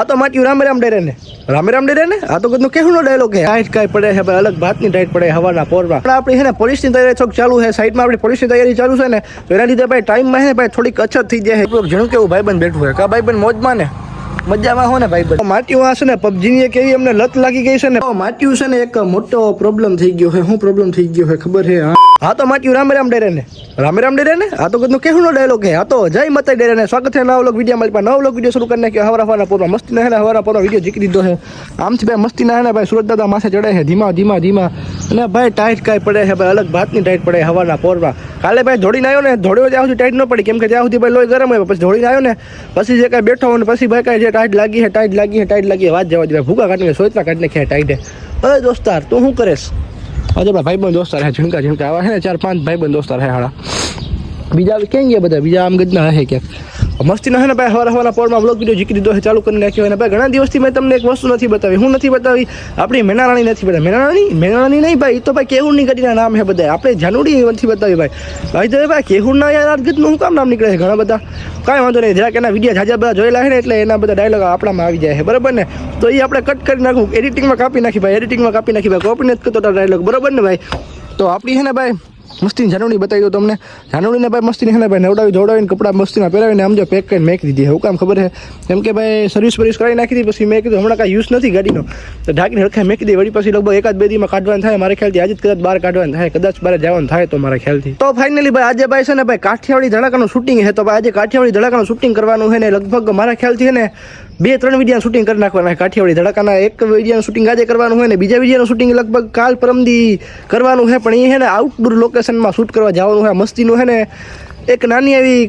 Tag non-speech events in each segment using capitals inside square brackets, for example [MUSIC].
આ તો માટ્યું રામે રામ ડેરે ને. રામે રામ ડેરે ને? આ તો કદનો કેવું નો ડાયલોગ હે? ટાઈટ કાંઈ પડે છે ભાઈ, અલગ ભાતની ટાઈટ પડે હવાના પોરમાં. પણ આપણી છે ને પોલીસની તૈયારી થોડીક ચાલુ છે સાઈડમાં આપણી પોલીસની તૈયારી ચાલુ છે ને, તો એના લીધે ભાઈ ટાઈમમાં છે ને ભાઈ થોડીક અછત થઈ જાય છે ઘણું કેવું ભાઈબંધ બેઠું છે કા ભાઈબંધ મોજમાં ને? મજામાં હો ને ભાઈ માટ્યું આ છે ને પબજી એક એવી અમને લત લાગી ગઈ છે ને. માટ્યું છે ને એક મોટો પ્રોબ્લેમ થઈ ગયો છે. શું પ્રોબ્લેમ થઈ ગયો છે ખબર છે? હા. હા તો માટ્યું રામ રામ ડેરે ને. રામ રામ ડેરે ને? આ તો કદનો કેવું ડાયલોગ હે આ તો જય માતા ડેરે ને. સ્વાગત છે નવ વ્લોગ વીડિયો મારી પાસે નવો વ્લોગ વીડિયો શરૂ કરીને કે હવારા હવાના પોરમાં મસ્તી ના હે ને. હવારા વીડિયો જીકી દીધો છે. આમથી ભાઈ મસ્તી ના હે ને ભાઈ. સુરત દાદા માથે ચડે છે. ધીમા ધીમા ધીમા. અને ભાઈ ટાઈટ કાંઈ પડે છે. ભાઈ અલગ ભાતની ટાઈટ પડે હવાના પોરમાં. કાલે ભાઈ ધોડીને આવ્યો ને. ધોડ્યો ત્યાં સુધી ટાઈટ ન પડી કેમ કે ત્યાં સુધી ભાઈ લોહી ગરમ હોય પછી ધોડીને આવ્યો ને પછી જે કાંઈ બેઠો હોય ને પછી ભાઈ કાંઈ જે ટાઈટ લાગી હે ટાઈટ લાગી હે ટાઈટ લાગી વાત જવા દે ભૂકા કાઢીને સોયતા કાઢીને ખેં ટાઈટે અરે દોસ્તાર, તું શું કરેશ? આજે ભાઈ બંધ દોસ્તાર હે ઝીણકા ઝીણકા આવા હે ને, ચાર પાંચ ભાઈ બંધ દોસ્તાર હે હાડા. બીજા ક્યાં ગયા બધા? બીજા આમ ગજના હે ક્યાંક? મસ્તી ના ને ભાઈ હવાર હવાના પોરમાં બ્લોગ વીડિયો જીકી દીધો ચાલુ કરી નાખ્યો અને ભાઈ. ઘણા દિવસથી મેં તમને એક વસ્તુ નથી બતાવી, હું નથી બતાવી. આપણી મેનારાણી નથી બતાવી. મેનારાણી? મેનારાણી નહીં ભાઈ તો ભાઈ કેહુરની ગઢીના નામ હે બધા. આપણે જાનુડી નથી બતાવી ભાઈ. ભાઈ તો ભાઈ, કેહુરના યાર ગીતનું શું કામ નામ નીકળે છે ઘણા બધા? કાંઈ વાંધો નહીં, જરાક એના વીડિયો જાજા બધા જોયેલા છે ને એટલે એના બધા ડાયલોગ આપણામાં આવી જાય છે. બરાબર ને? તો એ આપણે કટ કરી નાખું. એડિટિંગમાં કાપી નાખી ભાઈ એડિટિંગમાં કાપી નાખી ભાઈ. કોપી નથી કરતો ડાયલોગ બરાબર ને ભાઈ? તો આપણી છે ને ભાઈ મસ્તીની જાનવડી બતાવી દો તમને. જાનવડીને ભાઈ મસ્તીની છે ને ભાઈ નવડાવી જોડાવીને કપડાં મસ્તીમાં પહેરાવીને આમ જો પેક કરીને મેક દીધી. હું કામ ખબર છે? કેમ કે ભાઈ સર્વિસ વર્વિસ કરાવી નાખી હતી, પછી મેં કીધું હમણાં કાંઈ યુઝ નથી ગાડીનો. તો ઢાંકીને હરખાઈ મેકી દીધી વળી પછી લગભગ એકાદ બે દીમાં કાઢવાનું થાય. મારા ખ્યાલથી આજે જ કદાચ બહાર કાઢવાનું થાય. કદાચ બહાર જવાનું થાય તો મારા ખ્યાલથી. તો ફાઇનલી ભાઈ આજે ભાઈ છે ને ભાઈ કાઠિયાવાડી ધડાકાનું શૂટિંગ છે. તો ભાઈ આજે કાઠિયાવાડી ધડાકાનું શૂટિંગ કરવાનું છે ને લગભગ મારા ખ્યાલથી છે ને બે, ત્રણ વિડીયા શૂટિંગ કરી નાખવાના. કાઠિયાવાડી ધડાકાના એક વિડીયાનું શૂટિંગ આજે કરવાનું હોય ને બીજા વિડીયાનું શૂટિંગ લગભગ કાલ પરમદી કરવાનું છે પણ એ છે ને આઉટડોર લોકેશનમાં શૂટ કરવા જવાનું છે મસ્તીનું છે ને. એક નાની એવી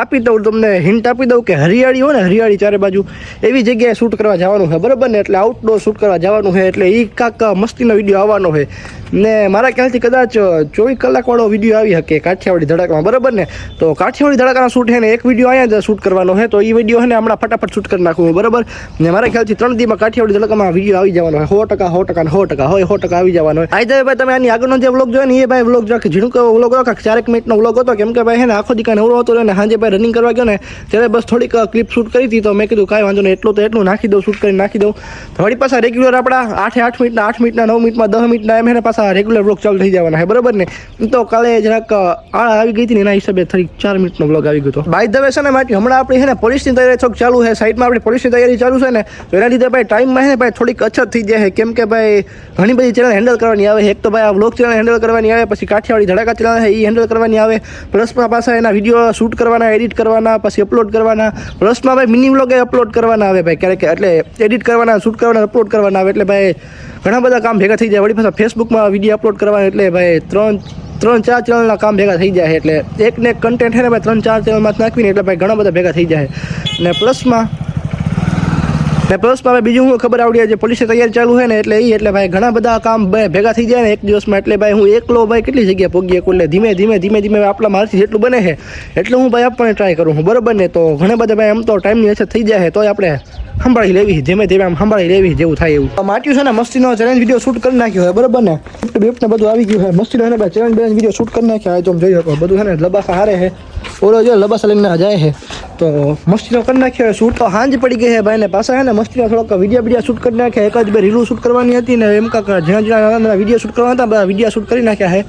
આપી દઉં, તમને હિન્ટ આપી દઉં કે હરિયાળી હોય ને, હરિયાળી ચારે બાજુ, એવી જગ્યાએ શૂટ કરવા જવાનું છે બરાબર ને? એટલે આઉટડોર શૂટ કરવા જવાનું છે એટલે એ કાંક મસ્તીનો વીડિયો આવવાનો છે ને મારા ખ્યાલથી કદાચ ચોવીસ કલાકવાળો વીડિયો આવી શકે કાઠિયાવાડી ધડાકામાં, બરાબર ને? તો કાઠિયાવાડી ધડાકાના શૂટ છે ને, એક વીડિયો અહીંયા જ શૂટ કરવાનો છે. તો એ વીડિયો છે ને હમણાં ફટાફટ શૂટ કરી નાખવું બરાબર? ને મારા ખ્યાલથી ત્રણ દીમાં કાઠિયાવાડી ધડાકામાં વીડિયો આવી જવાનો હોય. સો ટકા સો ટકા સો ટકા, હોય, સો ટકા આવી જવાનો હોય. આજે ભાઈ, તમે આની આગળનો જે વ્લોગ જોયો ને એ ભાઈ વ્લોગ જો ઝીણકો વ્લોગ હતો ચારેક મિનિટનો વ્લોગ હતો? કેમ કે ભાઈ છે ને, આખો દીકા નવરો હતો ને સાંજે ભાઈ રનિંગ કરવા ગયો ને, ત્યારે બસ થોડીક ક્લિપ શૂટ કરી હતી. તો મેં કીધું, કાંઈ વાંધો નહીં, એટલું તો એટલું નાખી દઉં શૂટ કરી નાખી દઉં. વળી પાછા રેગ્યુલર આપણા આઠે આઠ મિનિટના આઠ મિનિટના, નવ મિનિટમાં દસ મિનિટના એમ એને પાછા રેગ્યુલર બ્લોગ ચાલુ થઈ જવાના છે, બરાબર ને? તો કાલે જરાક આ આવી ગઈ હતી ને એના હિસાબે થોડી ચાર મિનિટનો બ્લોગ આવી ગયો બાય ધ છે ને, માટે, હમણાં આપણી છે ને પોલીસની તૈયારી થોડીક ચાલુ છે સાઈડમાં આપણી પોલીસની તૈયારી ચાલુ છે ને, તો એના લીધે ભાઈ ટાઈમમાં છે ને ભાઈ થોડીક અછત થઈ જાય છે. કેમ કે ભાઈ ઘણી બધી ચેનલ હેન્ડલ કરવાની આવે એક તો ભાઈ આ બ્લોગ ચેનલ હેન્ડલ કરવાની આવે, પછી કાઠિયાવાડી ધડાકા ચેનલ છે એ હેન્ડલ કરવાની આવે. પ્લસમાં પાછા એના વીડિયો શૂટ કરવાના એડિટ કરવાના, પછી અપલોડ કરવાના. પ્લસમાં ભાઈ મિની બ્લોગે અપલોડ કરવાના આવે ભાઈ, ક્યારેક, એટલે એડિટ કરવાના શૂટ કરવાના અપલોડ કરવાના આવે. એટલે ભાઈ ઘણા બધા કામ ભેગા થઈ જાય. વળી પાછા ફેસબુકમાં વીડિયો અપલોડ કરવા એટલે ભાઈ ત્રણ ત્રણ, ચાર ચેનલના કામ ભેગા થઈ જાય. એટલે એક ને કન્ટેન્ટ છે ને ભાઈ ત્રણ, ચાર ચેનલમાં નાખવીને એટલે ભાઈ ઘણા બધા ભેગા થઈ જાય. ને પ્લસમાં ને પ્લસ મારે બીજું હું ખબર આવડી જે પોલીસની તૈયારી ચાલુ છે ને એટલે એ એટલે ભાઈ ઘણા બધા કામ ભેગા થઈ જાય ને એક દિવસમાં. એટલે ભાઈ હું એકલો ભાઈ કેટલી જગ્યાએ શકું? એટલે ધીમે ધીમે ધીમે ધીમે આપણા મારથી જેટલું બને છે, એટલું હું ભાઈ આપવાની ટ્રાય કરું હું બરોબર ને? તો ઘણા બધા ભાઈ આમ તો ટાઈમની અછત થઈ જાય તોય આપણે સંભાળી લેવી ધીમે ધીમે આમ સંભાળી લેવી જેવું થાય એવું. માટ્યું છે ને, મસ્તીનો ચેલેન્જ વીડિયો શૂટ કરી નાખ્યો હોય બરોબર ને? ગિફ્ટ ને બધું આવી ગયું છે. મસ્તીનો ને ભાઈ ચેલેન્જ બેલેન્જ વીડિયો શૂટ કરી નાખ્યો હોય તો જોઈ શકો બધું છે ને લબાસા હારે છે. ઓલો જો લબાસા લઈને જાય છે. તો મસ્તીનો કરી નાખ્યો શૂટ તો હાંજ પડી ગઈ છે ભાઈ ને પાછા છે ને મસ્તીનો થોડોક વીડિયો વીડિયો શૂટ કરી નાખ્યા. એક જ બે રીલું શૂટ કરવાની હતી ને એમ કાંક જ્યાં જ્યાં નાના નાના વીડિયો શૂટ કરવાના હતા, બધા વીડિયો શૂટ કરી નાખ્યા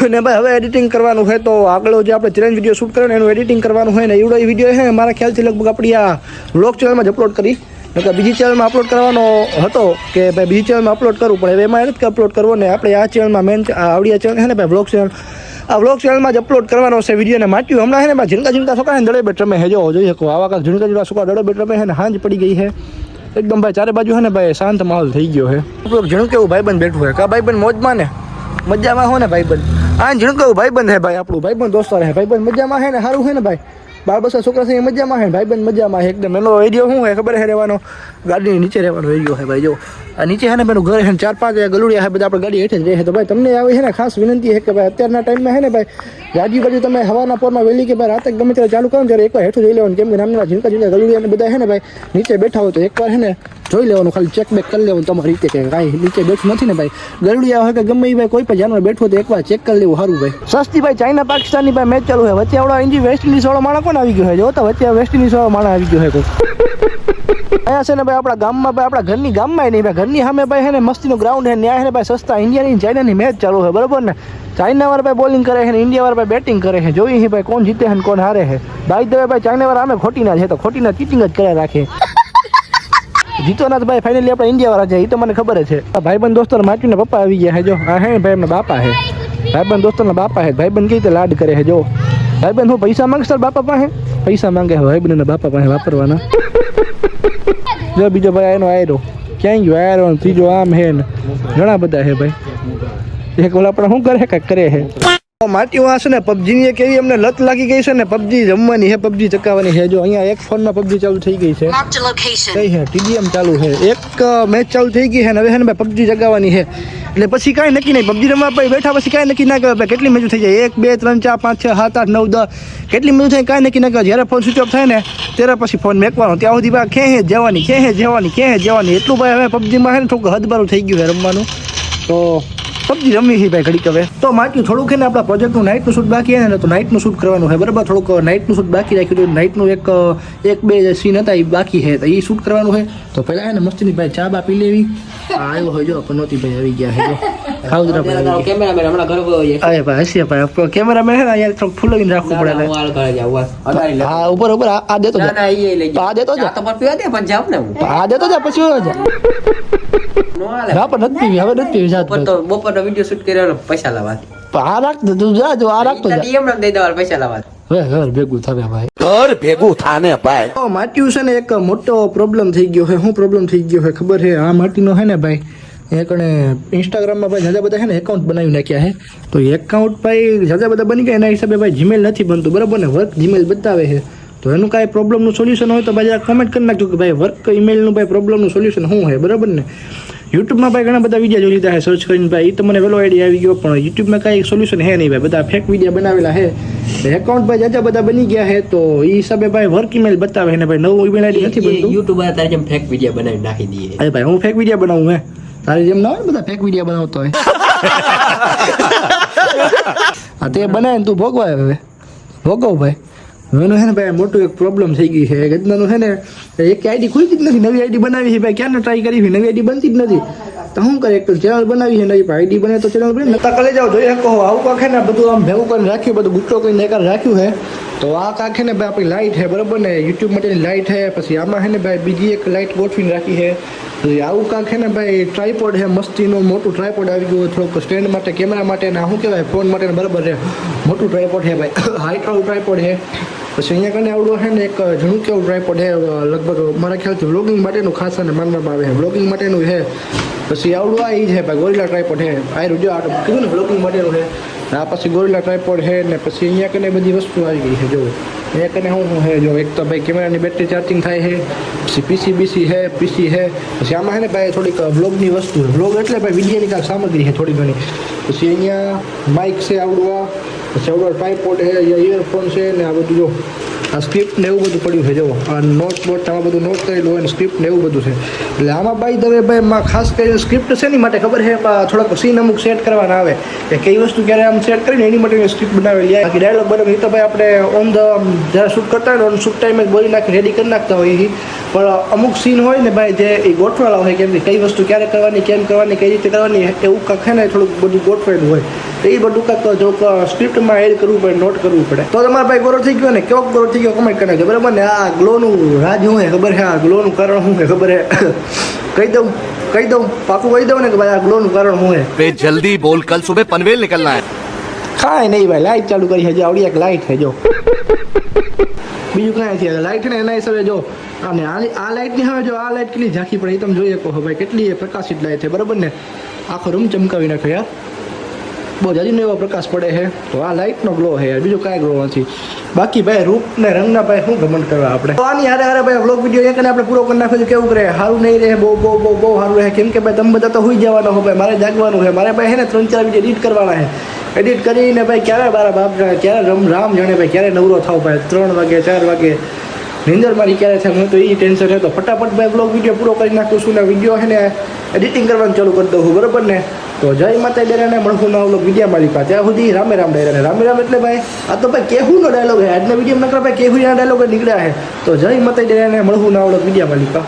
છે ને ભાઈ હવે એડિટિંગ કરવાનું છે તો આગળ જે આપણે ચેલેન્જ વીડિયો શૂટ કરવાનું એનું એડિટિંગ કરવાનું હોય ને એવડો એ વીડિયો છે મારા ખ્યાલથી લગભગ આપણી આ બ્લોગ ચેનલમાં જ અપલોડ કરી. કે બીજી ચેનલમાં અપલોડ કરવાનો હતો કે ભાઈ બીજી ચેનલમાં અપલોડ કરવું પણ એમાં જ કે અપલોડ કરવો ને, આપણે આ ચેનલમાં મેન આવડી આ ચેનલ છે ને ભાઈ બ્લોગ ચેનલ આ વ્લોગ ચેનલમાં જ અપલોડ કરવાનો છે વિડીયોને માટ્યું હમણાં હે ને ભાઈ ઝીણકા ઝીણકા છોકરા દડે બેટ રમે હે, જો, જોઈ શકો, આવા કાંક ઝીણકા ઝીણકા છોકરા દડે બેટ રમે હે ને, હાંજ પડી ગઈ હે. એકદમ ભાઈ ચારે બાજુ છે ને ભાઈ શાંત માહોલ થઈ ગયો હે. ઝીણું કેવું ભાઈબંધ બેઠું છે કા ભાઈબંધ મોજમાં ને, મજામાં હો ને ભાઈબંધ. આ ઝીણું કેવું ભાઈબંધ હે ભાઈ, આપણું ભાઈબંધ દોસ્તો રહે ભાઈબંધ મજામાં છે ને, સારું છે ને ભાઈ. બાર બસો છોકરા છે મજામાં છે ભાઈબંધ મજામાં છે એકદમ એનો એરિયો શું હોય ખબર છે રહેવાનો? ગાડીની નીચે રહેવાનો એરિયો છે ભાઈ, જો. આ નીચે છે ને પેલું ઘર છે ચાર પાંચ ગલુડિયા છે બધા આપણે ગાડી હેઠે જ રહે તો ભાઈ, તમને આવી છે ને ખાસ વિનંતી છે કે ભાઈ, અત્યારના ટાઈમમાં છે ને ભાઈ, ગાડી બાજુ તમે હવાના પોરમાં વહેલી કે ભાઈ રાતે ગમે ત્યારે ચાલુ કરો ને ત્યારે એકવાર હેઠું જોઈ લેવાનું. કેમ કે નામના ઝીંકા ઝીંકા ગલુડિયા બધા છે ને ભાઈ, નીચે બેઠા હોય તો એકવાર છે ને જોઈ લેવાનું, ખાલી ચેક બેક કરી લેવાનું તમારી રીતે કે કાંઈ નીચે બેઠું નથી ને ભાઈ. ગરડિયા હોય કે ગમે ભાઈ, કોઈ પણ જાનવર બેઠું હોય તો એકવાર ચેક કરી લેવું, સારું ભાઈ. સસ્તી ભાઈ, ચાઇના, પાકિસ્તાનની ભાઈ મેચ ચાલુ છે. વચ્ચે આવડો ઇન્ડિયા વેસ્ટ ઇન્ડિઝ વાળો માણસ કોણ આવી ગયો છે જો તો વચ્ચે વેસ્ટ ઇન્ડિઝ વાળો માણસ આવી ગયો હોય કોઈ. અહીંયા છે ને ભાઈ, આપણા ગામમાં ભાઈ, આપણા ઘરની ગામમાં નહીં ભાઈ, ઘરની સામે ભાઈ છે ને મસ્તીનું ગ્રાઉન્ડ છે. ન્યાય છે ને ભાઈ, સસ્તા ઇન્ડિયાની ચાઇનાની મેચ ચાલુ છે, બરોબર ને? ચાઇના વાળા ભાઈ બોલિંગ કરે છે ને ઇન્ડિયા વાળા ભાઈ બેટિંગ કરે છે. જોઈએ ભાઈ, કોણ જીતે છે ને કોણ હારે છે. ભાઈ દવે ભાઈ ચાઇના વાળા અમે ખોટીના છે, તો ખોટીના ચીટિંગ જ કર્યા રાખે. જીતવાના તો ભાઈ ફાઇનલી આપણે ઇન્ડિયા વાળા છે એ તો મને ખબર છે. ભાઈબંધ દોસ્તો માટીના પપ્પા આવી ગયા છે જો. આ હે ભાઈ એમના બાપા છે. ભાઈબંધ દોસ્તોના બાપા છે. ભાઈબંધ કઈ રીતે લાડ કરે છે જો. ભાઈબંધ હું પૈસા માંગશે તારા બાપા પાસે? પૈસા માંગે ભાઈબંધના બાપા પાસે વાપરવાના. [LAUGHS] જો બીજો ભાઈ એનો આયરો. ક્યાંય ગયો? આયરો ત્રીજો આમ હે ને. ઘણા બધા છે ભાઈ. એક ઓલા આપણે શું કરે કાંઈક કરે છે. માટીઓ હશે ને પબજીની એક એવી અમને લત લાગી ગઈ છે ને પબજી રમવાની છે પબજી ચકાવવાની છે જો અહીંયા એક ફોનમાં પબજી ચાલુ થઈ ગઈ છે. કઈ છે ટીડીએમ ચાલુ છે એક મેચ ચાલુ થઈ ગઈ છે ને હવે છે ને પબજી જગાવવાની છે એટલે પછી કાંઈ નક્કી નહીં. પબજી રમવા પછી બેઠા પછી કાંઈ નક્કી ના કહેવાય કેટલી મેચો થઈ જાય? એક બે ત્રણ ચાર પાંચ છ સાત આઠ નવ દસ. કેટલી મેચો થાય કાંઈ નક્કી ના કહેવાય જ્યારે ફોન સ્વિચ ઓફ થાય ને ત્યારે પછી ફોન મેકવાનો. ત્યાં સુધી ભાઈ ખેહે જવાની? ખેહે જવાની? ખેહે જવાની? એટલું ભાઈ હવે પબજીમાં છે ને થોડુંક હદબારું થઈ ગયું છે રમવાનું. તો પબજી રમી છે ભાઈ ઘડીક હવે. તો માટી થોડુંક ને આપણા પ્રોજેક્ટનું નાઇટનું શૂટ બાકી છે ને, તો નાઇટનું શૂટ કરવાનું છે. બરાબર? થોડુંક નાઇટનું શૂટ બાકી રાખ્યું હતું નાઇટનું એક એક, બે સીન હતા એ બાકી છે. તો એ શૂટ કરવાનું છે. તો પહેલાં છે ને મસ્તીની ભાઈ ચા બા પી લેવી. આવ્યો હોય જો પનોતી ભાઈ, આવી ગયા છે જો ભાઈ કેમેરામેન હમણાં ઘર ગયો છે. અરે ભાઈ હસીએ ભાઈ. કેમેરામેન છે ને અહીંયા થોડુંક રાખવું પડે હું હાલ ઘરે જાઉં બસ. લે. હા ઉપર ઉપર આ આ દેતો જા. ના ઈ લઈ આ દેતો જા. તો પણ પીવા દે પણ જાઉં ને આ દેતો જા પછી વયો જા ના પણ નથી પીવી હવે નથી પીવી જાત બપોર તો બપોરનો વીડિયો શૂટ કર્યો પૈસા લાવા આ રાખ તું જા જો આ રાખતો જા. દેવા પૈસા લાવા હવે ઘર ભેગું થવે ભાઈ. ઘર ભેગું થાને ભાઈ. તો માટ્યું છે ને એક મોટો પ્રોબ્લેમ થઈ ગયો છે. શું પ્રોબ્લેમ થઈ ગયો છે? ખબર છે? આ માટીનો છે ને ભાઈ એક ને ઇન્સ્ટાગ્રામમાં ભાઈ જાજા બધા છે ને એકાઉન્ટ બનાવી નાખ્યા છે. તો એકાઉન્ટ ભાઈ જાજા બધા બની ગયા એના હિસાબે ભાઈ જીમેલ નથી બનતું બરાબર ને? વર્ક જીમેલ બતાવે છે. તો એનું કાંઈ પ્રોબ્લેમનું સોલ્યુશન હોય તો ભાઈ જરા કમેન્ટ કરી નાખજો કે ભાઈ વર્ક ઈમેલનું ભાઈ પ્રોબ્લેમનું સોલ્યુશન શું છે બરાબર ને? યુટ્યુબમાં ભાઈ ઘણા બધા વીડિયો જોઈ લીધા છે સર્ચ કરીને ભાઈ. એ તો મને વેલો આઈડિયા આવી ગયો પણ યુટ્યુબમાં કાંઈ સોલ્યુશન હે નહીં ભાઈ. બધા ફેક વીડિયો બનાવેલા છે. એકાઉન્ટ ભાઈ જાજા બધા બની ગયા છે તો એ હિસાબે ભાઈ વર્ક ઈમેલ બતાવે છે ને ભાઈ. નવું ઈમેલ આઈડી નથી બનતું. યુટ્યુબર તારે જેમ ફેક વીડિયો બનાવી નાખી દઈએ. અરે ભાઈ હું ફેક વીડિયો બનાવું હે? તારી જેમ ના હોય ને બધા ફેક વીડિયો બનાવતો હોય. [LAUGHS] હા તે બનાવે ને તું ભોગવાય હવે. ભોગવ ભાઈ. એનું છે ને ભાઈ મોટું એક પ્રોબ્લેમ થઈ ગઈ છે. ગજનાનું છે ને એક આઈડી ખુલતી જ નથી. નવી આઈડી બનાવી છે ભાઈ. ક્યાં ટ્રાય કરી છે? નવી આઈડી બનતી જ નથી. તો શું કરે એક ચેનલ બનાવી છે નવી આઈડી બને તો ચેનલ બને. નતા કલે જાવ જોઈએ કહો, આવું કાંખે ને બધું આમ ભેગું કરીને રાખ્યું, બધું ગુટ્ટો કરીને એકાર રાખ્યું છે તો આ કાંખે ને ભાઈ આપણી લાઇટ છે બરાબર ને? યુટ્યુબ માટેની લાઇટ છે પછી આમાં છે ને ભાઈ બીજી એક લાઇટ ગોઠવીને રાખી છે પછી આવું કાંખે ને ભાઈ ટ્રાયપોડ છે મસ્તીનું મોટું ટ્રાયપોડ આવી ગયું થોડુંક સ્ટેન્ડ માટે, કેમેરા માટે ને શું કહેવાય, ફોન માટે બરાબર છે મોટું ટ્રાયપોડ છે ભાઈ [COUGHS] હાઈટ વાળું ટ્રાયપોડ છે પછી અહીંયા કને આવડું છે ને એક જૂનું કેવું ટ્રાયપોડ છે લગભગ મારા ખ્યાલથી વ્લોગિંગ માટેનું ખાસ અને માનવામાં આવે છે. વ્લોગિંગ માટેનું છે. પછી આવડું આ ઈ છે ભાઈ ગોરિલા ટ્રાયપોડ છે આ જો, આ કીધું ને વ્લોગિંગ માટેનું છે. આ પછી ગોરિલા ટ્રાયપોડ છે ને પછી અહીંયા કને બધી વસ્તુ આવી ગઈ છે, જો. અહીંયા કને શું શું છે જો, એક તો ભાઈ કેમેરાની બેટરી ચાર્જિંગ થાય છે, પછી પીસી બીસી છે પીસી છે પછી આમાં છે ને ભાઈ થોડીક વ્લોગની વસ્તુ છે. વ્લોગ એટલે ભાઈ વિડીયોની કાંઈક સામગ્રી છે થોડી ઘણી. પછી અહીંયા માઇક છે આવડું આ પછી આવડો ટ્રાયપોડ છે ઇયરફોન છે ને આ બધું જો, આ સ્ક્રિપ્ટ ને એવું બધું પડ્યું છે, જો, આ નોટ બોટ આમાં બધું નોટ કરેલું હોય ને સ્ક્રિપ્ટ ને એવું બધું છે. એટલે આમાં બાઈ દવે ભાઈ માં ખાસ કરીને સ્ક્રિપ્ટ છે ને માટે ખબર છે થોડાક સીન અમુક સેટ કરવાના આવે. કે કઈ વસ્તુ ક્યારે આમ સેટ કરીને એની માટે સ્ક્રિપ્ટ બનાવેલી બાકી ડાયલોગ બનાવે એ તો ભાઈ આપણે ઓન ધ જ્યારે શૂટ કરતા હોય ને ઓન શૂટ ટાઈમે બોલી નાખી રેડી કરી નાખતા હોય પણ અમુક સીન હોય ને ભાઈ, જે એ ગોઠવાળા હોય, કેમ કે કઈ વસ્તુ ક્યારે કરવાની, કેમ કરવાની, કઈ રીતે કરવાની એવું કાંક ને થોડુંક બધું ગોઠવેલું હોય. તો એ બધું કાંક જો સ્ક્રિપ્ટમાં એડ કરવું પડે નોટ કરવું પડે. તો તમારા ભાઈ ગોરો થઈ ગયો ને? કેવો ગોરો થઈ ગયો? કમેન્ટ કરીને બરાબર ને? આ ગ્લોનું રાજ હું ખબર છે? આ ગ્લોનું કારણ હું ખબર છે? કહી દઉં કહી દઉં. પાકું કહી દઉં ને કે ભાઈ આ ગ્લોનું કારણ હું હે જલ્દી બોલ કલ સુબહ પનવેલ નીકળના હે. કાંઈ નહીં ભાઈ લાઈટ ચાલુ કરી હજી આવડી એક લાઈટ છે જો. બીજું કાંઈ નથી લાઈટ ને એના હિસાબે જો અને આ લાઇટની હવે જો આ લાઇટ કેટલી ઝાંખી પડે એ તમે જોઈ શકો ભાઈ કેટલી પ્રકાશિત લાઈટ છે. બરાબર ને? આખો રૂમ ચમકાવી નાખ્યો યાર બહુ જાજીનો એવો પ્રકાશ પડે છે. તો આ લાઇટનો ગ્લો છે બીજો કાંઈ ગ્લો નથી. બાકી ભાઈ રૂપ ને રંગના ભાઈ શું ગમન કરવા આપણે? આની હારે હારે ભાઈ વ્લોગ વીડિયો એક આપણે પૂરો કરી નાખ્યો કેવું કરે? સારું નહીં રહે, બહુ બહુ બહુ બહુ સારું રહે. કેમ કે ભાઈ તમે બધા તો હોઈ જવાનો હો ભાઈ. મારે જાગવાનું છે. મારે ભાઈ હે ને ત્રણ, ચાર વીડિયો એડિટ કરવાના છે. એડિટ કરીને ભાઈ ક્યારે મારા બાપ જાણે ક્યારે રમ, રામ જાણે ભાઈ ક્યારે નવરો થાવ ભાઈ? ત્રણ વાગે, ચાર વાગે. નિંદર મારી ક્યારે થાય? હું તો એ ટેન્શન છે. તો ફટાફટ ભાઈ બ્લોગ વીડિયો પૂરો કરી નાખું છું ને વીડિયો છે ને એડિટિંગ કરવાનું ચાલુ કરી દઉં છું. બરોબર ને? તો જય માતા ડેરાને મળશું ના લોક વીડિયો માલિકા ત્યાં સુધી રામે રામ ડેરાને રામે રામ એટલે ભાઈ, આ તો ભાઈ કેહુનો ડાયલોગ હે આજના વીડિયો નકર ભાઈ કેહુના ડાયલોગ નીકળ્યા હે તો જય માતા ડેરાને મળશું ના લોક વીડિયો પાસે.